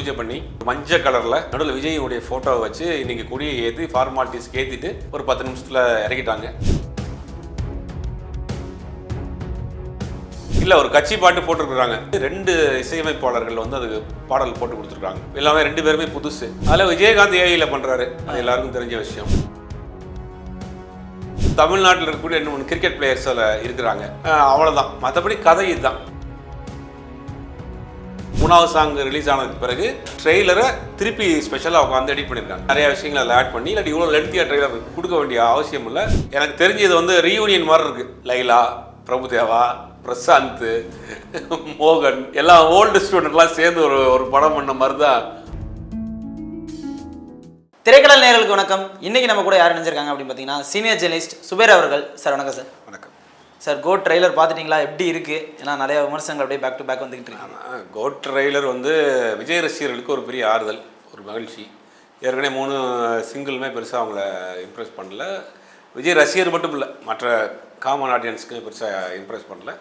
பூஜை பண்ணி மஞ்சள் கலர்ல நடுவில் விஜயுடைய போட்டோவை வச்சு இன்னைக்கு கொடியை ஏற்றி ஃபார்மாலிட்டிஸ் ஏற்றிட்டு ஒரு பத்து நிமிஷத்தில் இறக்கிட்டாங்க. இல்ல ஒரு கட்சி பாட்டு போட்டிருக்காங்க ரெண்டு இசையமைப்பாளர்கள் வந்து அதுக்கு பாடல் போட்டு கொடுத்துருக்காங்க. எல்லாமே ரெண்டு பேருமே புதுசு. அதில் விஜயகாந்த் ஏஐல பண்றாரு. அது எல்லாருக்கும் தெரிஞ்ச விஷயம். தமிழ்நாட்டில் இருக்கக்கூடிய இன்னும் மூணு கிரிக்கெட் பிளேயர்ஸ் அதில் இருக்கிறாங்க. அவ்வளோதான் மற்றபடி கதை இதுதான். மூணாவது சாங் ரிலீஸ் ஆனதுக்கு பிறகு ட்ரெய்லரை திருப்பி ஸ்பெஷலாக உட்காந்து எடிட் பண்ணியிருக்காங்க நிறைய விஷயங்களை அதில் ஆட் பண்ணி இல்லாட்டி இவ்வளோ லென்த்தியாக ட்ரெய்லர் கொடுக்க வேண்டிய அவசியம் இல்லை. எனக்கு தெரிஞ்சு இது வந்து ரீயூனியன் மாதிரி இருக்கு. லைலா பிரபுதேவா பிரசாந்த் மோகன் எல்லாம் ஓல்டு ஸ்டூடெண்ட்லாம் சேர்ந்து ஒரு ஒரு படம் பண்ண மாதிரி தான் திரைக்கடல் நேயர்களுக்கு வணக்கம். இன்னைக்கு நம்ம கூட யார் நினைச்சிருக்காங்க அப்படின்னு பார்த்தீங்கன்னா சீனியர் ஜெர்னலிஸ்ட் சுபேர் அவர்கள். சார் வணக்கம் சார். வணக்கம். சார் கோட் ட்ரெய்லர் பார்த்துட்டீங்களா? எப்படி இருக்கு? ஏன்னா நிறைய விமர்சனங்கள் அப்படியே பேக் டு பேக் வந்துகிட்டு இருக்கு. கோட் ட்ரெய்லர் வந்து விஜய் ரசிகர்களுக்கு ஒரு பெரிய ஆறுதல் ஒரு மகிழ்ச்சி. ஏற்கனவே மூணு சிங்கிளுமே பெருசாக அவங்கள இம்ப்ரெஸ் பண்ணல. விஜய் ரசிகர் மட்டும் இல்லை மற்ற காமன் ஆடியன்ஸ்க்கு பெருசாக இம்ப்ரெஸ் பண்ணல.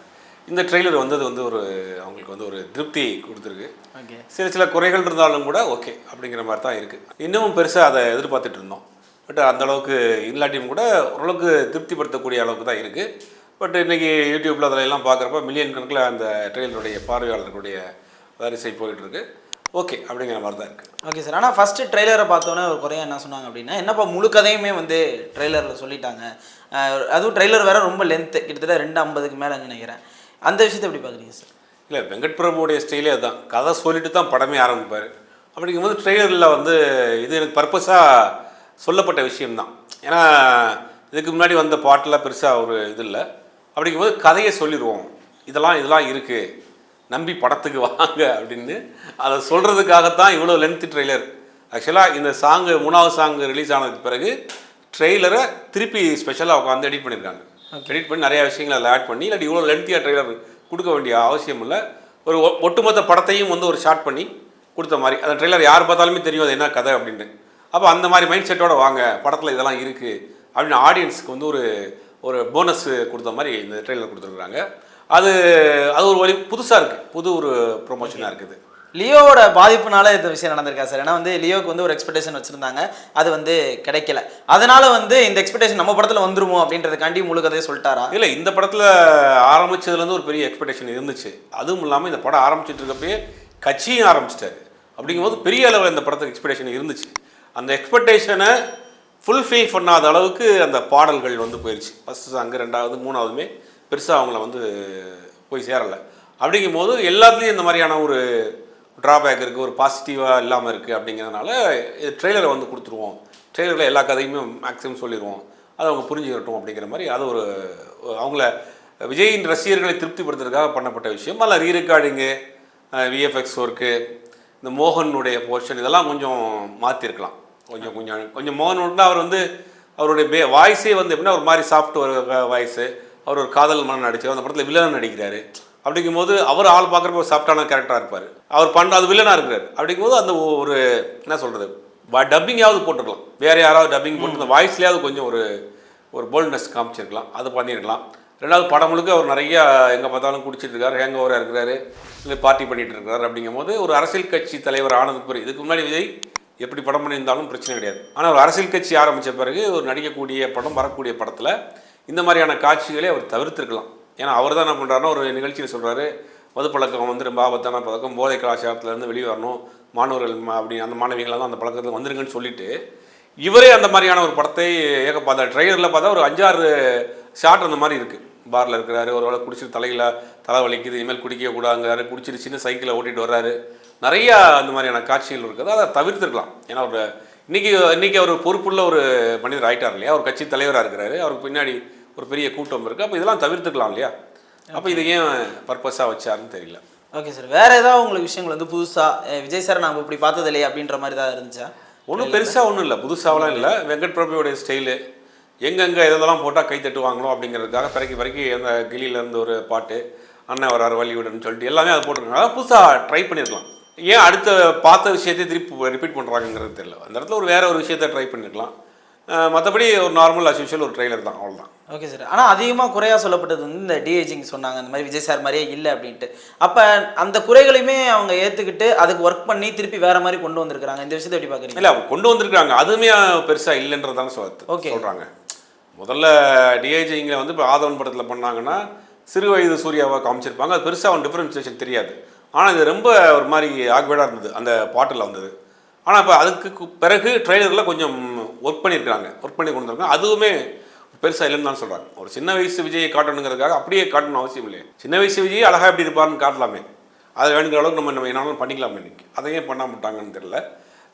இந்த ட்ரெய்லர் வந்தது வந்து ஒரு அவங்களுக்கு வந்து ஒரு திருப்தி கொடுத்துருக்கு. ஓகே சில சில குறைகள் இருந்தாலும் கூட ஓகே அப்படிங்கிற மாதிரி தான் இருக்குது இன்னமும் பெருசாக அதை எதிர்பார்த்துட்டு இருந்தோம். பட் அந்த அளவுக்கு இல்லாட்டியும் கூட ஓரளவுக்கு திருப்திப்படுத்தக்கூடிய அளவுக்கு தான் இருக்குது பட் இன்றைக்கி யூடியூப்பில் அதில் எல்லாம் பார்க்குறப்ப மில்லியன் கணக்கில் அந்த ட்ரெயிலருடைய பார்வையாளர்களுடைய வரிசை போயிட்டு இருக்கு ஓகே அப்படிங்கிற மாதிரி தான் இருக்குது ஓகே சார். ஆனால் ஃபர்ஸ்ட் ட்ரெய்லரை பார்த்தோன்னே ஒரு குறையா என்ன சொன்னாங்க அப்படின்னா என்னப்பா முழு கதையுமே வந்து ட்ரெய்லரில் சொல்லிட்டாங்க. அதுவும் ட்ரெய்லர் வேற ரொம்ப லென்த்து கிட்டத்தட்ட ரெண்டு ஐம்பதுக்கு மேலே நினைக்கிறேன். அந்த விஷயத்தை எப்படி பார்க்குறீங்க சார்? இல்லை வெங்கட் பிரபுடைய ஸ்டைலே அதுதான். கதை சொல்லிட்டு தான் படமே ஆரம்பிப்பார். அப்படிங்கும்போது ட்ரெய்லரில் வந்து இது எனக்கு பர்பஸாக சொல்லப்பட்ட விஷயம்தான். ஏன்னா இதுக்கு முன்னாடி வந்த பாட்டில் பெருசாக ஒரு இது இல்லை. அப்படிங்கும்போது கதையை சொல்லிடுவோம். இதெல்லாம் இதெல்லாம் இருக்குது நம்பி படத்துக்கு வாங்க அப்படின்னு. அதை சொல்கிறதுக்காகத்தான் இவ்வளோ லென்த் ட்ரெய்லர் ஆக்சுவலாக இந்த சாங்கு மூணாவது சாங் ரிலீஸ் ஆனதுக்கு பிறகு ட்ரெய்லரை திருப்பி ஸ்பெஷலாக உட்காந்து எடிட் பண்ணியிருக்காங்க. எடிட் பண்ணி நிறைய விஷயங்களை அதில் ஆட் பண்ணி இல்லாட்டி இவ்வளோ லென்த்தியாக ட்ரெய்லர் கொடுக்க வேண்டிய அவசியம் இல்லை. ஒரு ஒட்டுமொத்த படத்தையும் வந்து ஒரு ஷார்ட் பண்ணி கொடுத்த மாதிரி. அந்த ட்ரெய்லர் யார் பார்த்தாலுமே தெரியும் அது என்ன கதை அப்படின்னு. அப்போ அந்த மாதிரி மைண்ட் செட்டோட வாங்க. படத்தில் இதெல்லாம் இருக்குது அப்படின்னு ஆடியன்ஸ்க்கு வந்து ஒரு ஒரு போனஸ் கொடுத்த மாதிரி இந்த ட்ரெய்லர் கொடுத்துருக்குறாங்க. அது அது ஒரு வழி புதுசாக இருக்குது புது ஒரு ப்ரொமோஷனாக இருக்குது. லியோவோட பாதிப்புனால இந்த விஷயம் நடந்திருக்கா சார் ஏன்னா வந்து லியோக்கு வந்து ஒரு எக்ஸ்பெக்டேஷன் வச்சிருந்தாங்க. அது வந்து கிடைக்கல. அதனால வந்து இந்த எக்ஸ்பெக்டேஷன் நம்ம படத்துல வந்துருமோ அப்படின்றதுக்காண்டி முழு கதையை சொல்லிட்டாரா? இல்லை இந்த படத்தில் ஆரம்பிச்சதுலேருந்து ஒரு பெரிய எக்ஸ்பெக்டேஷன் இருந்துச்சு. அதுவும் இல்லாமல் இந்த படம் ஆரம்பிச்சிட்டு இருக்கப்பயே கட்சியும் ஆரம்பிச்சிட்டாரு. அப்படிங்கும்போது பெரிய அளவில் இந்த படத்துக்கு எக்ஸ்பெக்டேஷன் இருந்துச்சு. அந்த எக்ஸ்பெக்டேஷனை ஃபுல்ஃபில் பண்ணாத அளவுக்கு அந்த பாடல்கள் வந்து போயிடுச்சு ஃபஸ்ட்டு சாங்கு ரெண்டாவது மூணாவதுமே பெருசாக அவங்கள வந்து போய் சேரலை. அப்படிங்கும்போது எல்லாத்துலேயும் இந்த மாதிரியான ஒரு ட்ராபேக் இருக்குது ஒரு பாசிட்டிவாக இல்லாமல் இருக்குது அப்படிங்கிறதுனால இது ட்ரெய்லரை வந்து கொடுத்துருவோம். ட்ரெய்லரில் எல்லா கதையுமே மேக்ஸிமம் சொல்லிடுவோம் அதை அவங்க புரிஞ்சுக்கட்டும் அப்படிங்கிற மாதிரி அது ஒரு அவங்கள விஜயின் ரசிகர்களை திருப்திப்படுத்துறதுக்காக பண்ணப்பட்ட விஷயம். அதில் ரீரெக்கார்டிங்கு விஎஃப்எக்ஸ் ஒர்க்கு இந்த மோகனுடைய போர்ஷன் இதெல்லாம் கொஞ்சம் மாற்றிருக்கலாம் கொஞ்சம் கொஞ்சம் கொஞ்சம் மோகன் வந்து அவர் வந்து அவருடைய பே வாய்ஸே வந்து எப்படின்னா ஒரு மாதிரி சாஃப்ட் ஒரு வாய்ஸு அவர் ஒரு காதல் மனம் நடிச்சு அந்த படத்தில் வில்லன் நடிக்கிறாரு. அப்படிங்கும்போது அவர் ஆள் பார்க்குறப்ப ஒரு சாஃப்டான கேரக்டராக இருப்பார். அவர் பண்ணுற அது வில்லனாக இருக்கிறார் அப்படிங்கும்போது அந்த ஒரு என்ன சொல்கிறது டப்பிங்காவது போட்டுருக்கலாம். வேறு யாராவது டப்பிங் போட்டு அந்த வாய்ஸ்லேயாவது கொஞ்சம் ஒரு ஒரு போல்ட்னஸ் காமிச்சிருக்கலாம். அது பண்ணியிருக்கலாம் ரெண்டாவது படம் முழுக்க அவர் நிறைய எங்கே பார்த்தாலும் குடிச்சிட்டு இருக்காரு ஹேங் ஓவராக இருக்கிறாரு இல்லை பார்ட்டி பண்ணிகிட்டு இருக்காரு. அப்படிங்கும்போது ஒரு அரசியல் கட்சி தலைவர் ஆனதுக்கு இதுக்கு முன்னாடி விஜய் எப்படி படம் பண்ணியிருந்தாலும் பிரச்சனை கிடையாது. ஆனால் ஒரு அரசியல் கட்சி ஆரம்பித்த பிறகு ஒரு நடிக்கக்கூடிய படம் வரக்கூடிய படத்தில் இந்த மாதிரியான காட்சிகளை அவர் தவிர்த்திருக்கலாம். ஏன்னா அவர் தான் என்ன பண்ணுறாருன்னா ஒரு நிகழ்ச்சியில் சொல்கிறாரு மதுப்பழக்கம் வந்து ரொம்ப ஆபத்தான பழக்கம். போதை கலாச்சாரத்துலேருந்து வெளியே வரணும். மாணவர்கள் அப்படி அந்த மாணவிகளாம் அந்த பழக்கத்தில் வந்துருங்கன்னு சொல்லிட்டு இவரே அந்த மாதிரியான ஒரு படத்தை ஏக பார்த்தா ட்ரெய்லரில் பார்த்தா ஒரு அஞ்சாறு ஷாட் அந்த மாதிரி இருக்குது பாரில் இருக்கிறாரு ஒரு வேளை குடிச்சிட்டு தலையில் தலை வலிக்குது இனிமேல் குடிக்க கூடாங்கிறாரு குடிச்சிட்டு சின்ன சைக்கிளை ஓட்டிகிட்டு வர்றாரு. நிறைய அந்த மாதிரியான காட்சிகள் இருக்குது. அதை தவிர்த்திருக்கலாம். ஏன்னா ஒரு இன்னைக்கு இன்னைக்கு அவர் பொறுப்புள்ள ஒரு மனிதர் ஆயிட்டார் இல்லையா? ஒரு கட்சி தலைவராக இருக்கிறாரு. அவருக்கு பின்னாடி ஒரு பெரிய கூட்டம் இருக்குது அப்போ இதெல்லாம் தவிர்த்துக்கலாம் இல்லையா? அப்போ இது ஏன் பர்பஸாக வச்சாருன்னு தெரியல. ஓகே சார் வேற ஏதாவது உங்களுக்கு விஷயங்கள் வந்து புதுசா அஹ் விஜய் சார் நாம இப்படி பார்த்தது இல்லையே அப்படின்ற மாதிரி தான் இருந்துச்சா? ஒன்றும் பெருசாக ஒன்றும் இல்லை. புதுசாவெலாம் இல்லை. வெங்கட் பிரபுவோடைய ஸ்டைலு எங்கெங்கே எதெல்லாம் போட்டால் கை தட்டுவாங்களோ அப்படிங்கிறதுக்காக பிறக்கி பிறக்கி அந்த கிளியில இருந்து ஒரு பாட்டு அண்ணன் வராரு வள்ளியுடன் சொல்லிட்டு எல்லாமே அதை போட்டிருக்காங்க. அதான் புதுசாக ட்ரை பண்ணியிருக்கலாம் ஏன் அடுத்த பார்த்த விஷயத்தை திருப்பி ரிப்பீட் பண்ணுறாங்கங்கிறது தெரியல. அந்த இடத்துல ஒரு வேற ஒரு விஷயத்தை ட்ரை பண்ணிருக்கலாம். மற்றபடி ஒரு நார்மல் அஸ்யூஷுவல் ஒரு ட்ரெய்லர் தான் அவ்வளோதான் ஓகே சார் ஆனால் அதிகமாக குறையாக சொல்லப்பட்டது வந்து இந்த டிஏஜிங் சொன்னாங்க. அந்த மாதிரி விஜய் சார் மாதிரியே இல்லை அப்படின்ட்டு. அப்போ அந்த குறைகளையுமே அவங்க ஏற்றுக்கிட்டு அதுக்கு ஒர்க் பண்ணி திருப்பி வேற மாதிரி கொண்டு வந்திருக்காங்க இந்த விஷயத்தை எப்படி பார்க்குறீங்க இல்லை அவங்க கொண்டு வந்திருக்காங்க அதுவுமே பெருசாக இல்லைன்றதான சொல் Okay. சொல்கிறாங்க முதல்ல டிஐஜிங்கில் வந்து இப்போ ஆதவன் படத்தில் பண்ணாங்கன்னா சிறு வயது சூர்யாவை காமிச்சிருப்பாங்க. அது பெருசாக அவன் டிஃப்ரென்சியேஷன் தெரியாது. ஆனால் இது ரொம்ப ஒரு மாதிரி ஆக்வேடாக இருந்தது. அந்த பாட்டில் வந்தது. ஆனால் இப்போ அதுக்கு பிறகு ட்ரெய்லரில் கொஞ்சம் ஒர்க் பண்ணியிருக்காங்க ஒர்க் பண்ணி கொண்டு வந்திருக்காங்க. அதுவுமே பெருசாக இல்லைன்னு தான் சொல்கிறாங்க ஒரு சின்ன வயசு விஜயை காட்டணுங்கிறதுக்காக அப்படியே காட்டணும் அவசியம் இல்லையே. சின்ன வயசு விஜய் அழகாக எப்படி இருப்பாருன்னு காட்டலாமே. அது வேணுங்கிற அளவுக்கு நம்ம நம்ம என்னாலும் பண்ணிக்கலாம் இன்றைக்கி அதையே பண்ண மாட்டாங்கன்னு தெரியல.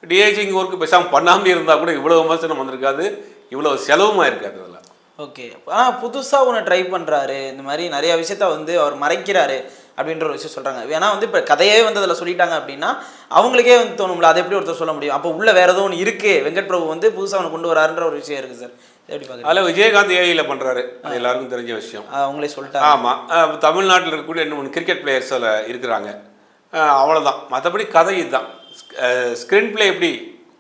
டிஏஜிங் ஒர்க்கு பேசாமல் பண்ணாமல் இருந்தால் கூட இவ்வளோ விமர்சனம் வந்திருக்காது. இவ்வளோ செலவுமாக இருக்காது அதில். ஓகே. ஆனால் புதுசாக ஒன்று ட்ரை பண்ணுறாரு இந்த மாதிரி நிறைய விஷயத்த வந்து அவர் மறைக்கிறாரு. அப்படின்ற ஒரு விஷயம் சொல்கிறாங்க ஏன்னா வந்து இப்போ கதையே வந்து அதில் சொல்லிட்டாங்க அப்படின்னா அவங்களுக்கே வந்து தோணும்ல அதை எப்படி ஒருத்தர் சொல்ல முடியும்? அப்போ உள்ள வேற ஏதோ ஒன்று இருக்கு. வெங்கட் பிரபு வந்து புதுசாக ஒன்று கொண்டு வராருன்ற ஒரு விஷயம் இருக்குது சார். அதில் விஜயகாந்த் ஏஐயில் பண்ணுறாரு அது எல்லாருக்கும் தெரிஞ்ச விஷயம். அவங்களே சொல்லிட்டாங்க. ஆமாம் தமிழ்நாட்டில் இருக்கக்கூடிய ரெண்டு மூணு கிரிக்கெட் பிளேயர்ஸ் அதில் இருக்கிறாங்க. அஹ் அவ்வளவுதான். மற்றபடி கதை இதுதான். ஸ்க்ரீன் ப்ளே எப்படி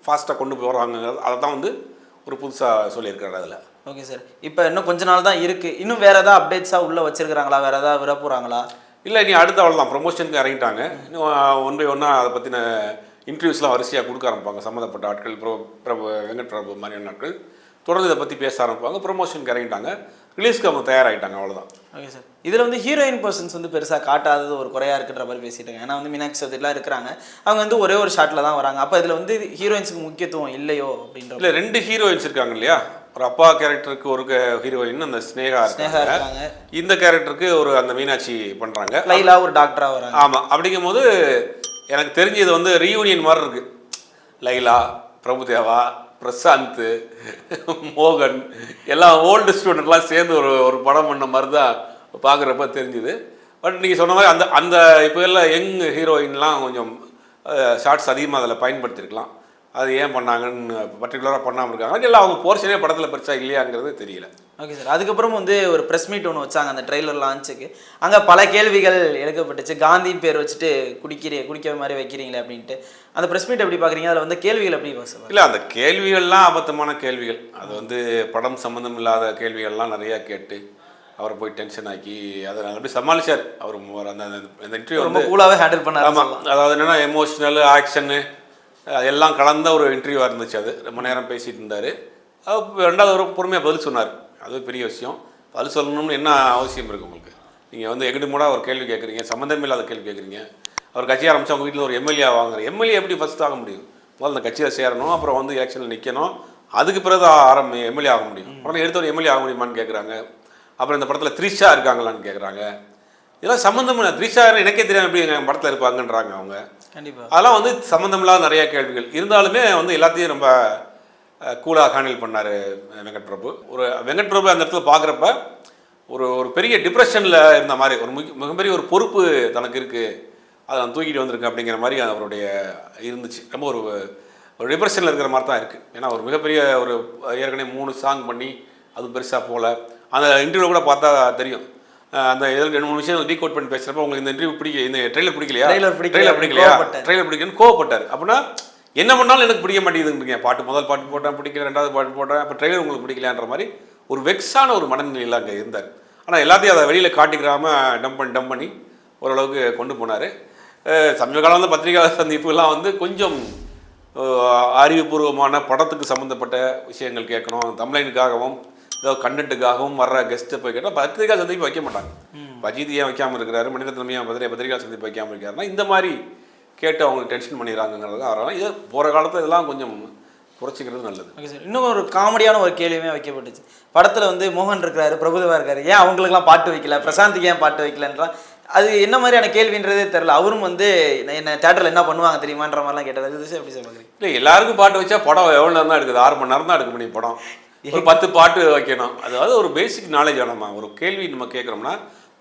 ஃபாஸ்ட்டாக கொண்டு போகிறாங்கிறது அதை தான் வந்து ஒரு புதுசாக சொல்லியிருக்காரு அதில். Okay sir. இப்போ இன்னும் கொஞ்ச நாள் தான் இருக்கு. இன்னும் வேற ஏதாவது அப்டேட்ஸாக உள்ள வச்சிருக்காங்களா வேற ஏதாவது விட போறாங்களா? இல்லை நீ அடுத்த அவ்வளோ தான் ப்ரொமோஷனுக்கு இறங்கிட்டாங்க ஒன் பை ஒன்னாக அதை பற்றின இன்டர்வியூஸ்லாம் வரிசையாக கொடுக்க ஆரம்பிப்பாங்க. சம்மந்தப்பட்ட ஆட்கள் பிரபு பிரபு வெங்கட் பிரபு மாதிரியான ஆட்கள். தொடர்ந்து இதை பற்றி பேச ஆரம்பிப்பாங்க. ப்ரொமோஷனுக்கு இறங்கிட்டாங்க. ரிலீஸ்க்கு அவங்க தயாராகிட்டாங்க அவ்வளோதான் ஓகே சார் இதில் வந்து ஹீரோயின் பர்சன்ஸ் வந்து பெருசாக காட்டாதது ஒரு குறையா இருக்குன்ற மாதிரி பேசிட்டாங்க ஏன்னா வந்து மீனாட்சி சௌத்ரிலாம் இருக்கிறாங்க. அவங்க வந்து ஒரே ஒரு ஷாட்டில் தான் வராங்க. அப்போ இதில் வந்து ஹீரோயின்ஸுக்கு முக்கியத்துவம் இல்லையோ அப்படின்ற இல்லை ரெண்டு ஹீரோயின்ஸ் இருக்காங்க இல்லையா? ஒரு அப்பா கேரக்டருக்கு ஒரு ஹீரோயின் அந்த ஸ்னேகா இருக்காங்க. இந்த கேரக்டருக்கு ஒரு அந்த மீனாட்சி பண்ணுறாங்க லைலா ஒரு டாக்டராக வராங்க. ஆமாம் அப்படிங்கும்போது எனக்கு தெரிஞ்சு இது வந்து ரீயூனியன் மாதிரி இருக்கு. லைலா பிரபுதேவா பிரசாந்த் மோகன் எல்லாம் ஓல்டு ஸ்டூடெண்ட்லாம் சேர்ந்து ஒரு ஒரு படம் பண்ண மாதிரி தான் பார்க்குறப்ப தெரிஞ்சுது. பட் நீங்கள் சொன்ன மாதிரி அந்த அந்த இப்போ எல்லாம் யங் ஹீரோயின்லாம் கொஞ்சம் ஷார்ட்ஸ் அதிகமாக அதில் பயன்படுத்தியிருக்கலாம் அது ஏன் பண்ணாங்கன்னு பர்டிகுலராக பண்ணாமல் இருக்காங்க. இல்லை அவங்க போர்ஷனே படத்தில் பெருசாக இல்லையாங்கிறது தெரியல. ஓகே சார் அதுக்கப்புறம் வந்து ஒரு ப்ரெஸ் மீட் ஒன்று வச்சாங்க அந்த ட்ரெய்லர் லான்ச்சுக்கு அங்கே பல கேள்விகள் எழுக்கப்பட்டுச்சு காந்தி பேர் வச்சுட்டு குடிக்கிறீ குடிக்கிற மாதிரி வைக்கிறீங்களே அப்படின்ட்டு. அந்த ப்ரெஸ் மீட் எப்படி பார்க்குறீங்க அதில் வந்து கேள்விகள் எப்படி சார் இல்லை அந்த கேள்விகள்லாம் அபத்தமான கேள்விகள். அது வந்து படம் சம்மந்தம் இல்லாத கேள்விகள்லாம் நிறையா கேட்டு அவரை போய் டென்ஷன் ஆக்கி அதை எப்படி சமாளிச்சார். அவர் அந்த அந்த இன்டர்வியூ ரொம்ப கூலாகவே ஹேண்டில் பண்ணாரு ஆமாம் அதாவது என்னென்னா எமோஷ்னல் ஆக்ஷனு எல்லாம் கலந்த ஒரு இன்டர்வியூவாக இருந்துச்சு அது. ரொம்ப நேரம் பேசிட்டு இருந்தார். ரெண்டாவது ஒரு பொறுமையாக பதில் சொன்னார். அது பெரிய விஷயம். பதில் சொல்லணும்னு என்ன அவசியம் இருக்குது உங்களுக்கு? நீங்கள் வந்து எகிடு மூடா ஒரு கேள்வி கேட்குறீங்க சம்மந்தம் இல்லாத கேள்வி கேட்குறீங்க அவர் கட்சி ஆரம்பிச்சு அவங்க வீட்டில் ஒரு எம்எல்ஏ வாங்குற. எம்எல்ஏ எப்படி ஃபஸ்ட் ஆக முடியும்? முதல்ல அந்த கட்சியில் சேரணும் அப்புறம் வந்து எலெக்ஷனில் நிற்கணும் அதுக்கு பிறகு தான் ஆரம்பி எம்எல்ஏ ஆக முடியும். உடனே எடுத்த ஒரு எம்எல்ஏ ஆக முடியுமான்னு கேட்குறாங்க அப்புறம் இந்த படத்தில் த்ரிஷா இருக்காங்களான்னு கேட்குறாங்க இதெல்லாம் சம்மந்தம் இல்லை. த்ரிஷா எனக்கே தெரியாம எப்படி எங்கள் படத்தில் இருப்பாங்கன்றாங்க அவங்க. கண்டிப்பாக அதெல்லாம் வந்து சம்மந்தமில்லாத நிறைய கேள்விகள். இருந்தாலுமே வந்து எல்லாத்தையும் ரொம்ப கூலாக ஹேண்டில் பண்ணார் வெங்கட் பிரபு ஒரு வெங்கட் பிரபு அந்த இடத்துல பார்க்குறப்ப ஒரு ஒரு பெரிய டிப்ரெஷனில் இருந்த மாதிரி ஒரு மிக மிகப்பெரிய ஒரு பொறுப்பு தனக்கு இருக்குது அதை நான் தூக்கிட்டு வந்திருக்கேன் அப்படிங்கிற மாதிரி அவருடைய இருந்துச்சு. ரொம்ப ஒரு ஒரு டிப்ரெஷனில் இருக்கிற மாதிரி தான் இருக்குது ஏன்னா ஒரு மிகப்பெரிய ஒரு ஏற்கனவே மூணு சாங் பண்ணி அது பெருசாக போகல அந்த இன்டர்வியூ கூட பார்த்தா தெரியும். அந்த இதில் ரெண்டு மூணு விஷயம் டீ கோட் பண்ணி பேசுகிறப்ப உங்களுக்கு இந்த இன்டர்வியூ பிடிக்க இந்த ட்ரெய்லர் பிடிக்கலையா? Trailer பிடிக்கல, ட்ரெய்லர் பிடிக்கலையா. ட்ரெய்லர் பிடிக்கலன்னு கோவப்பட்டார். அப்படின்னா என்ன பண்ணாலும் எனக்கு பிடிக்க மாட்டேங்குதுன்றீங்க. பாட்டு முதல் பாட்டு போட்டேன் பிடிக்கல ரெண்டாவது பாட்டு போட்டேன் அப்போ ட்ரெய்லர் உங்களுக்கு பிடிக்கலையான்ற மாதிரி ஒரு வெக்ஸான ஒரு மனநிலையில் அங்கே இருந்தார். ஆனால் எல்லாத்தையும் அதை வெளியில் காட்டிக்கிறாம டம்ப் பண்ணி டம்ப் பண்ணி ஓரளவுக்கு கொண்டு போனார். சமீப காலம் வந்து பத்திரிகை சந்திப்புலாம் வந்து கொஞ்சம் அறிவுபூர்வமான படத்துக்கு சம்மந்தப்பட்ட விஷயங்கள் கேட்கணும் தமிழனுக்காகவும் ஏதோ கண்டென்ட்டுக்காகவும் வர்ற கெஸ்ட்டை போய் கேட்டால் பத்திரிகா சந்திப்பு வைக்க மாட்டாங்க. அஜித் ஏன் வைக்காமல் இருக்கிறாரு மனிதத்தன்மை ஏன் பத்திரிகை பத்திரிகா சந்திப்பு வைக்காமல் இருக்காருன்னா இந்த மாதிரி கேட்டு அவங்க டென்ஷன் பண்ணிடுறாங்கிறது அதனால் இது போகிற காலத்தில் இதெல்லாம் கொஞ்சம் குறைச்சிக்கிறது நல்லது. Okay sir. இன்னும் ஒரு காமெடியான ஒரு கேள்வியுமே வைக்கப்பட்டுச்சு. படத்தில் வந்து மோகன் இருக்கிறாரு பிரபுதேவா இருக்காரு. ஏன் அவங்களுக்குலாம் பாட்டு வைக்கல? பிரசாந்த்க்கு ஏன் பாட்டு வைக்கலன்றா? அது என்ன மாதிரியான கேள்வின்றதே தெரில அவரும் வந்து என்ன- தேட்டரில் என்ன பண்ணுவாங்க தெரியுமான்ற மாதிரிலாம் கேட்டார் அது எப்படி சார் இல்லை எல்லாருக்கும் பாட்டு வச்சா படம் எவ்வளோ நேரம் தான் எடுக்குது? ஆறு மணி நேரம் தான் எடுக்க முடியும் படம். ஒரு பத்து பாட்டு வைக்கணும். அதாவது ஒரு பேசிக் நாலேஜ் வேணாமா ஒரு கேள்வி நம்ம கேட்குறோம்னா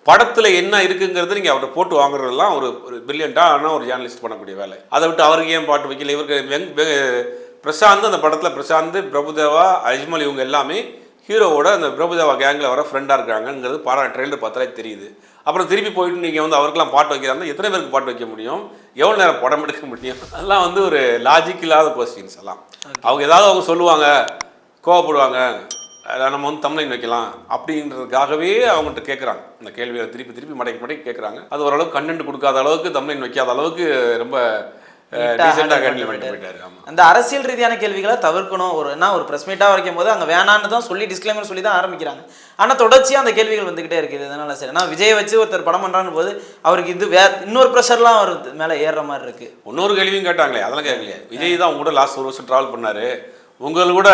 படத்தில் என்ன இருக்குங்கிறது நீங்கள் அவர்கிட்ட போட்டு வாங்குறதெல்லாம் ஒரு ஒரு பிரில்லியண்ட்டான ஒரு ஜேர்னலிஸ்ட் பண்ணக்கூடிய வேலை. அதை விட்டு அவருக்கு ஏன் பாட்டு வைக்கல? இவருக்கு பிரசாந்த் அந்த படத்தில் பிரசாந்த் பிரபுதேவா அஜ்மல் இவங்க எல்லாமே ஹீரோவோட அந்த பிரபுதேவா கேங்கில் வர ஃப்ரெண்டாக இருக்காங்கங்கிறது பாரா ட்ரெயிலர் பார்த்தாலே தெரியுது. அப்புறம் திருப்பி போயிட்டு நீங்கள் வந்து அவருக்கெல்லாம் பாட்டு வைக்கிறாங்கன்னா எத்தனை பேருக்கு பாட்டு வைக்க முடியும்? எவ்வளோ நேரம் படம் எடுக்க முடியும்? அதெல்லாம் வந்து ஒரு லாஜிக் இல்லாத கொஸ்டின்ஸ் எல்லாம். அவங்க ஏதாவது அவங்க சொல்லுவாங்க கோவப்படுவாங்க. நம்ம வந்து தமிழன் வைக்கலாம். அப்படின்றதுக்காகவே அவங்கள்ட்ட கேட்குறாங்க இந்த கேள்வியை திருப்பி திருப்பி மடக்கி மடக்கி கேட்குறாங்க அது ஓரளவுக்கு கண்டென்ட் கொடுக்காத அளவுக்கு தமிழன் வைக்காத அளவுக்கு ரொம்ப அந்த அரசியல் ரீதியான கேள்விகளை தவிர்க்கணும். ஒரு என்ன ஒரு ப்ரெஸ் மீட்டாக வரைக்கும் போது அங்கே வேணான்னு தான் சொல்லி டிஸ்க்ளைமர் சொல்லி தான் ஆரம்பிக்கிறாங்க. ஆனால் தொடர்ச்சியாக அந்த கேள்விகள் வந்துகிட்டே இருக்குது. இதனால சரி. ஆனால் விஜய் வச்சு ஒருத்தர் படம் பண்ணுறான்னு போது அவருக்கு இது வே இன்னொரு ப்ரெஷர்லாம் அவர் மேலே ஏறுற மாதிரி இருக்கு. இன்னொரு கேள்வியும் கேட்டாங்களே. அதெல்லாம் கேட்கலையே. விஜய் தான் கூட லாஸ்ட் ஒரு வருஷம் ட்ராவல் பண்ணாரு. உங்கள் கூட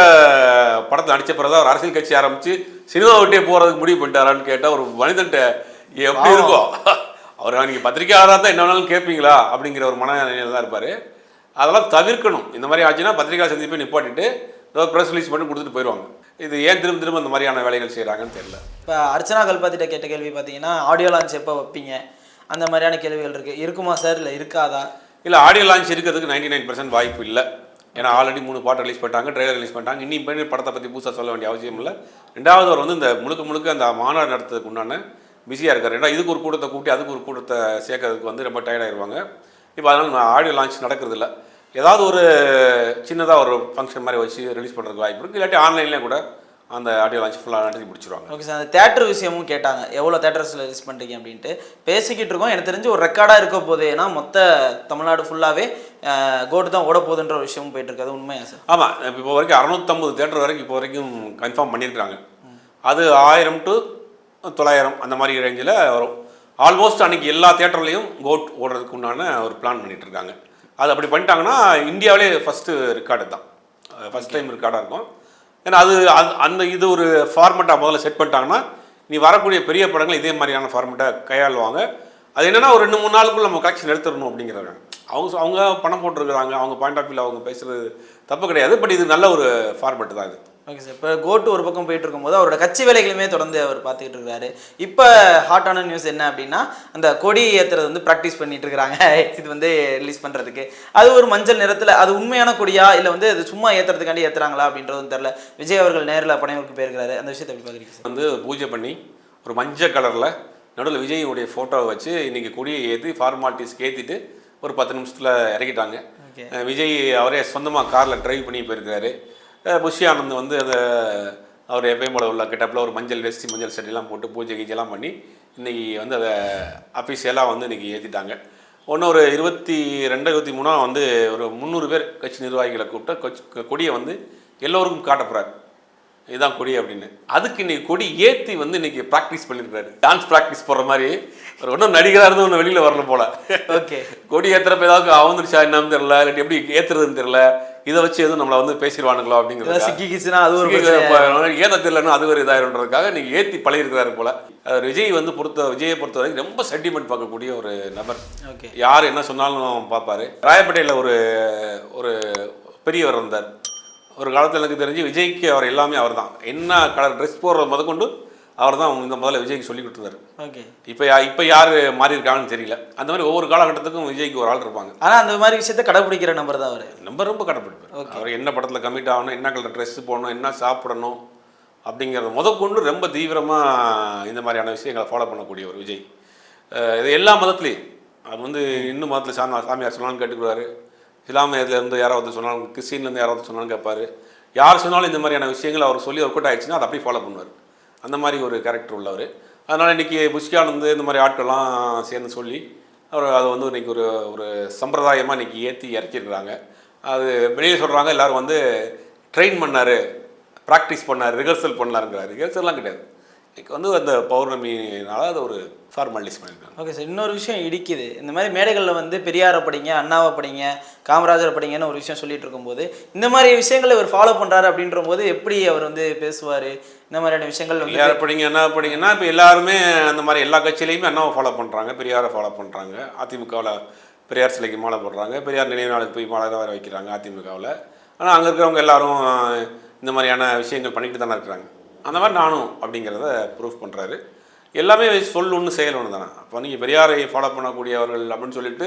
படத்தில் நடிச்ச பிறகு அவர் அரசியல் கட்சி ஆரம்பிச்சு சினிமா விட்டே போகிறதுக்கு முடிவு பண்ணிட்டாரான்னு கேட்டால் ஒரு மனிதன்ட்ட எப்படி இருக்கும் அவர் நீங்கள் பத்திரிக்கையாளராக தான் என்ன வேணாலும் கேட்பீங்களா அப்படிங்கிற ஒரு மனநிலையில் தான் இருப்பார். அதெல்லாம் தவிர்க்கணும். இந்த மாதிரி ஆச்சுன்னா பத்திரிக்கை சந்திப்பை நிப்பாட்டிட்டு ஏதோ ப்ரெஸ் ரிலீஸ் பண்ணி கொடுத்துட்டு போயிடுவாங்க. இது ஏன் திரும்ப திரும்ப இந்த மாதிரியான வேலைகள் செய்கிறாங்கன்னு தெரியல. இப்போ அர்ச்சனா கல்பாத்திட்ட கேட்ட கேள்வி பார்த்தீங்கன்னா ஆடியோ லான்ச் எப்போ வைப்பீங்க? அந்த மாதிரியான கேள்விகள் இருக்கு. இருக்குமா சார் இல்லை இருக்காதா? இல்லை ஆடியோ லான்ச் இருக்கிறதுக்கு நைன்டி நைன் வாய்ப்பு இல்லை. ஏன்னா ஆல்ரெடி மூணு பாட்டு ரிலீஸ் பண்ணிட்டாங்க ட்ரெய்லர் ரிலீஸ் பண்ணிட்டாங்க. இன்னும் பண்ணி படத்தை பற்றி புதுசாக சொல்ல வேண்டிய அவசியம் இல்லை. ரெண்டாவது அவர் வந்து இந்த முழுக்க முழுக்க அந்த மாநாடு நடத்துறதுக்கு உண்டான பிஸியாக இருக்கார். ரெண்டா இதுக்கு ஒரு கூட்டத்தை கூட்டி அதுக்கு ஒரு கூட்டத்தை சேர்க்கறதுக்கு வந்து ரொம்ப டயர்டாயிருவாங்க இப்போ அதனால் ஆடியோ லான்ச் நடக்கிறது இல்லை. ஏதாவது ஒரு சின்னதாக ஒரு ஃபங்க்ஷன் மாதிரி வச்சு ரிலீஸ் பண்ணுறதுக்கு வாய்ப்பு இருக்குது இல்லாட்டி ஆன்லைன்லேயே கூட அந்த ஆடியோ லான்ச் ஃபுல்லாக நடத்தி முடிச்சிருவாங்க. ஓகே சார் அந்த தேட்டர் விஷயமும் கேட்டாங்க. எவ்வளோ தேட்டர்ஸில் ரிலீஸ் பண்ணுறீங்க அப்படின்ட்டு. பேசிக்கிட்டு இருக்கோம். எனக்கு தெரிஞ்சு ஒரு ரெக்கார்டாக இருக்க போகுது ஏன்னா மொத்த தமிழ்நாடு ஃபுல்லாகவே கோட்டு தான் ஓட போகுதுன்ற ஒரு விஷயமும் போயிட்டு இருக்கு. அது உண்மையா சார் ஆமாம் இப்போ வரைக்கும் அறநூற்றம்பது தேட்டர் வரைக்கும் இப்போ வரைக்கும் கன்ஃபார்ம் பண்ணியிருக்காங்க அது ஆயிரம் டு தொள்ளாயிரம் அந்த மாதிரி ரேஞ்சில் வரும். ஆல்மோஸ்ட் அன்னைக்கு எல்லா தேட்டர்லேயும் கோட் ஓடுறதுக்கு உண்டான ஒரு பிளான் பண்ணிட்டு இருக்காங்க. அது அப்படி பண்ணிட்டாங்கன்னா இந்தியாவிலே ஃபஸ்ட்டு ரெக்கார்டு தான். ஃபஸ்ட் டைம் ரெக்கார்டாக இருக்கும். ஏன்னா அது அது- அந்த இது ஒரு ஃபார்மெட்டாக முதல்ல செட் பண்ணிட்டாங்கன்னா நீ வரக்கூடிய பெரிய படங்கள் இதே மாதிரியான ஃபார்மெட்டை கையாளுவாங்க. அது என்னென்னா ஒரு ரெண்டு மூணு நாளுக்குள்ள நம்ம கலெக்ஷன் எடுத்துடணும் அப்படிங்கிறாங்க அவங்க அவங்க பணம் போட்டிருக்கிறாங்க அவங்க பாயிண்ட் ஆஃப் வியூவில் அவங்க பேசுறது தப்பு கிடையாது பட் இது நல்ல ஒரு ஃபார்மெட் தான் இது. ஓகே சார் இப்போ கோட்டு ஒரு பக்கம் போயிட்டு இருக்கும்போது அவரோட கட்சி வேலைகளுமே தொடர்ந்து அவர் பார்த்துக்கிட்டு இருக்காரு. இப்போ ஹாட்டான நியூஸ் என்ன அப்படின்னா அந்த கொடி ஏற்றுறது வந்து ப்ராக்டிஸ் பண்ணிட்டு இருக்காங்க. இது வந்து ரிலீஸ் பண்ணுறதுக்கு அது ஒரு மஞ்சள் நிறத்தில் அது உண்மையான கொடியா இல்லை வந்து அது சும்மா ஏற்றுறதுக்காண்டி ஏற்றுறாங்களா அப்படின்றதும் தெரில விஜய் அவர்கள் நேரில் பனையூருக்கு போயிருக்கிறாரு அந்த விஷயத்தை எப்படி பார்க்குறீங்க வந்து பூஜை பண்ணி ஒரு மஞ்சள் கலரில் நடுவில் விஜயுடைய ஃபோட்டோவை வச்சு இன்னைக்கு கொடியை ஏற்றி ஃபார்மாலிட்டிஸ்க்கு ஏற்றிட்டு ஒரு பத்து நிமிஷத்தில் இறக்கிட்டாங்க. விஜய் அவரே சொந்தமாக காரில் டிரைவ் பண்ணி போயிருக்காரு. அஹ் புஷி ஆனந்த் வந்து அதை அவர் எப்பயும் போல உள்ள கிட்டப்பில் ஒரு மஞ்சள் வேஸ்டி மஞ்சள் சட்டிலாம் போட்டு பூஜை கீஜெல்லாம் பண்ணி இன்றைக்கி வந்து அதை அஃபீஷியலாக வந்து இன்னைக்கு ஏற்றிட்டாங்க ஒன்று ஒரு இருபத்தி ரெண்டு இருபத்தி மூணாக வந்து ஒரு முந்நூறு பேர் கட்சி நிர்வாகிகளை கூப்பிட்டு கொச்- கொடியை வந்து எல்லோருக்கும் காட்ட போகிறார் இதுதான் கொடி அப்படின்னு. அதுக்கு இன்னைக்கு கொடி ஏற்றி வந்து இன்னைக்கு ப்ராக்டிஸ் பண்ணியிருக்காரு டான்ஸ் ப்ராக்டிஸ் போடுற மாதிரி. ஒரு ஒன்றும் நடிகராக இருந்து ஒன்று வெளியில் வரல போல. ஓகே கொடி ஏத்துறப்ப ஏதாவது அவந்துருச்சா என்னன்னு தெரியல இல்லாட்டி எப்படி ஏத்துறதுன்னு தெரியல. இதை வச்சு எதுவும் நம்மளை வந்து பேசிடுவானுங்களோ அப்படிங்கிறது சிக்கிக்கிச்சுன்னா அது ஒரு. ஏத்த தெரியலன்னு அது ஒரு இதாயிருன்றதுக்காக நீங்க ஏத்தி பழகிருக்கிறாரு போல. விஜய் வந்து பொறுத்த விஜயை பொறுத்த வரைக்கும் ரொம்ப சென்டிமெண்ட் பார்க்கக்கூடிய ஒரு நபர். ஓகே யார் என்ன சொன்னாலும் பார்ப்பாரு. ராயப்பேட்டையில் ஒரு ஒரு பெரியவர் இருந்தார். ஒரு காலத்தில் எனக்கு தெரிஞ்சு விஜய்க்கு அவர் எல்லாமே அவர் தான் என்ன கலர் ட்ரெஸ் போடுறது முதற்கொண்டு அவர் தான் இந்த முதல்ல விஜய்க்கு சொல்லி கொடுத்துருந்தாரு. ஓகே. இப்போ யா இப்போ யார் மாறி இருக்காங்கன்னு தெரியல. அந்த மாதிரி ஒவ்வொரு காலகட்டத்துக்கும் விஜய்க்கு ஒரு ஆள் இருப்பாங்க. ஆனா அந்த மாதிரி விஷயத்தை கடைபிடிக்கிற நபர் தான் அவரு. ரொம்ப ரொம்ப கடைப்பிடிப்பார். அவர் என்ன படத்தில் கமிட் ஆகணும் என்ன கலர் ட்ரெஸ் போடணும் என்ன சாப்பிடணும் அப்படிங்கிறத முதற்கொண்டு ரொம்ப தீவிரமாக இந்த மாதிரியான விஷயங்களை ஃபாலோ பண்ணக்கூடிய ஒரு விஜய். இது எல்லா மதத்துலேயும். அது வந்து இந்து மதத்தில் சாமி சாமியார் சொன்னாலும் கேட்டுக்குவாரு. இஸ்லாமியத்துலேருந்து யாராவது சொன்னாலும் கிறிஸ்டின்லேருந்து யாராவது சொன்னாலும் கேட்பார். யார் சொன்னாலும் இந்த மாதிரியான விஷயங்கள் அவர் சொல்லி ஒர்க் அவுட் ஆயிடுச்சுன்னா அதை அப்படியே ஃபாலோ பண்ணுவார். அந்த மாதிரி ஒரு கேரக்டர் உள்ளவர். அதனால் இன்றைக்கி புஷ்கானந்து இந்த மாதிரி ஆட்கள்லாம் சேர்ந்து சொல்லி அவர் அதை வந்து இன்றைக்கி ஒரு ஒரு சம்பிரதாயமாக இன்றைக்கி ஏற்றி இறக்கிருக்கிறாங்க அது வெளியே சொல்கிறாங்க எல்லோரும் வந்து ட்ரெயின் பண்ணார் ப்ராக்டிஸ் பண்ணார் ரிஹர்சல் பண்ணாருங்கிறாரு. ரிஹர்சல்லாம் கிடையாது. வந்து அந்த பௌர்ணமினால அது ஒரு ஃபார்மாலிட்டிஸ் பண்ணியிருக்காங்க ஓகே சார் இன்னொரு விஷயம் இடிக்குது. இந்த மாதிரி மேடைகளில் வந்து பெரியாரை படிங்க அண்ணாவை படிங்க காமராஜரை படிங்கன்னு ஒரு விஷயம் சொல்லிட்டு இருக்கும்போது இந்த மாதிரி விஷயங்களை இவர் ஃபாலோ பண்ணுறாரு அப்படின்ற போது எப்படி அவர் வந்து பேசுவார்? இந்த மாதிரியான விஷயங்கள் யார் படிங்க என்ன படிங்கன்னா இப்போ எல்லாருமே அந்த மாதிரி எல்லா கட்சியிலையுமே அண்ணாவை ஃபாலோ பண்ணுறாங்க பெரியாரை ஃபாலோ பண்ணுறாங்க அதிமுகவில் பெரியார் சிலைக்கு மாலை போடுறாங்க பெரியார் நினைவு நாளுக்கு போய் மாலை வேறு வைக்கிறாங்க அதிமுகவில். ஆனால் அங்கே இருக்கிறவங்க எல்லாரும் இந்த மாதிரியான விஷயங்கள் பண்ணிக்கிட்டு தானே இருக்கிறாங்க. அந்த மாதிரி நானும் அப்படிங்கிறத ப்ரூஃப் பண்ணுறாரு எல்லாமே சொல் ஒன்று செயல் ஒன்று தானே. அப்போ நீங்கள் பெரியாரை ஃபாலோ பண்ணக்கூடியவர்கள் அப்படின்னு சொல்லிட்டு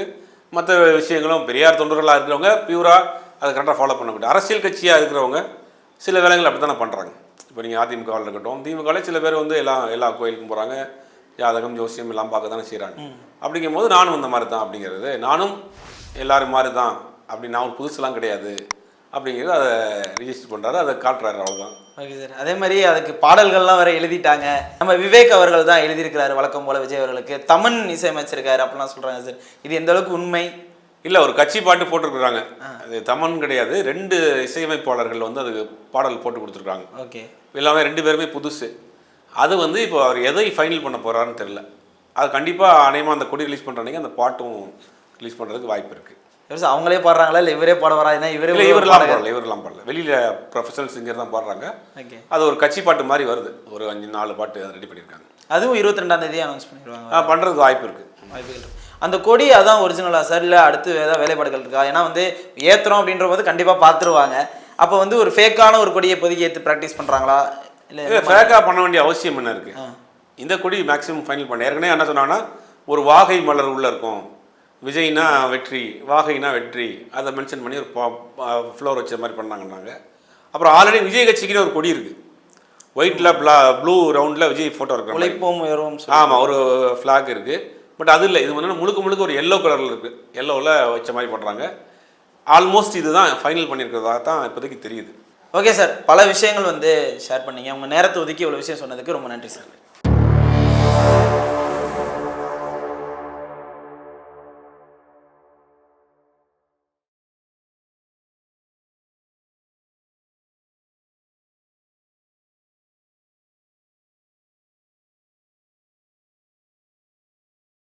மற்ற விஷயங்களும் பெரியார் தொண்டர்களாக இருக்கிறவங்க பியூராக அதை கரெக்டாக ஃபாலோ பண்ணக்கூடிய அரசியல் கட்சியாக இருக்கிறவங்க சில வேலைகள் அப்படி தானே பண்ணுறாங்க இப்போ நீங்கள் அதிமுகவில் இருக்கட்டும் திமுகவில் சில பேர் வந்து எல்லா எல்லா கோயிலுக்கும் போகிறாங்க ஜாதகம் ஜோசியம் எல்லாம் பார்க்க தானே செய்கிறாங்க அப்படிங்கும்போது நானும் இந்த மாதிரி தான் அப்படிங்கிறது. நானும் எல்லாரும் மாதிரி தான் அப்படி நான் ஒரு புதுசுலாம் கிடையாது. அப்படிங்கிறது அதை ரிஜிஸ்டர் பண்ணுறாரு அதை காட்டுறாரு அவ்வளோதான் ஓகே சார் அதே மாதிரி அதுக்கு பாடல்கள்லாம் வேற எழுதிட்டாங்க. நம்ம விவேக் அவர்கள் தான் எழுதியிருக்கிறாரு வழக்கம் போல விஜய் அவர்களுக்கு. தமன் இசையமைச்சிருக்காரு அப்படிலாம் சொல்றாங்க சார் இது எந்த அளவுக்கு உண்மை? இல்லை ஒரு கட்சி பாட்டு போட்டிருக்கிறாங்க. அது தமன் கிடையாது ரெண்டு இசையமைப்பாளர்கள் வந்து அதுக்கு பாடல் போட்டு கொடுத்துருக்காங்க ஓகே எல்லாமே ரெண்டு பேருமே புதுசு. அது வந்து இப்போ அவர் எதை ஃபைனல் பண்ண போகிறாருன்னு தெரில அது கண்டிப்பாக அநேகமாக அந்த கொடி ரிலீஸ் பண்ணுற அன்னைக்கு அந்த பாட்டும் ரிலீஸ் பண்ணுறதுக்கு வாய்ப்பு இருக்குது சார் அவங்களே பாடுறாங்களா? இல்லை இவரே பாட வரா ஏன்னா இவரே இல்லை இவரெல்லாம் பாடல இவரெல்லாம் பாடல. வெளியில் ப்ரொஃபஷனல் சிங்கர் தான் பாடுறாங்க. ஓகே அது ஒரு கட்சி பாட்டு மாதிரி வருது. ஒரு அஞ்சு நாலு பாட்டு ரெடி பண்ணியிருக்காங்க. அதுவும் இருபத்தி ரெண்டாம் தேதி அனௌன்ஸ் பண்ணிடுவாங்க. பண்ணுறதுக்கு வாய்ப்பு இருக்குது வாய்ப்புகள். அந்த கொடி அதான் ஒரிஜினலா சார் இல்லை அடுத்து ஏதாவது வேலைப்பாடுகள் இருக்கா? ஏன்னா வந்து ஏத்துறோம் அப்படின்ற போது கண்டிப்பாக பார்த்துருவாங்க அப்போ வந்து ஒரு ஃபேக்கான ஒரு கொடியை இப்போதைக்கு ஏற்று ப்ராக்டிஸ் பண்ணுறாங்களா இல்லை இல்லை ஃபேக்காக பண்ண வேண்டிய அவசியம் என்ன இருக்குது இந்த கொடி மேக்ஸிமம் ஃபைனல் பண்ண ஏற்கனவே என்ன சொன்னாங்கன்னா ஒரு வாகை மலர் உள்ளே இருக்கும். விஜய்னா வெற்றி வாகைனா வெற்றி அதை மென்ஷன் பண்ணி ஒரு ஃப்ளோர் வச்ச மாதிரி பண்ணாங்கன்னாங்க. அப்புறம் ஆல்ரெடி விஜய் கட்சிக்குன்னு ஒரு கொடி இருக்குது ஒயிட்டில் ப்ளா ப்ளூ ரவுண்டில் விஜய் ஃபோட்டோ இருக்கிற மாதிரி. உழைப்போம் உயர்வோம் ஆமாம் ஒரு ஃப்ளாக் இருக்குது பட் அது இல்லை இது வந்து முழுக்க முழுக்க ஒரு எல்லோ கலரில் இருக்குது எல்லோவில் வச்ச மாதிரி பண்ணுறாங்க ஆல்மோஸ்ட் இதுதான் ஃபைனல் பண்ணியிருக்கிறதா தான் இப்போதைக்கு தெரியுது. ஓகே சார் பல விஷயங்கள் வந்து ஷேர் பண்ணீங்க. உங்கள் நேரத்தை ஒதுக்கி இவ்வளோ விஷயம் சொன்னதுக்கு ரொம்ப நன்றி சார்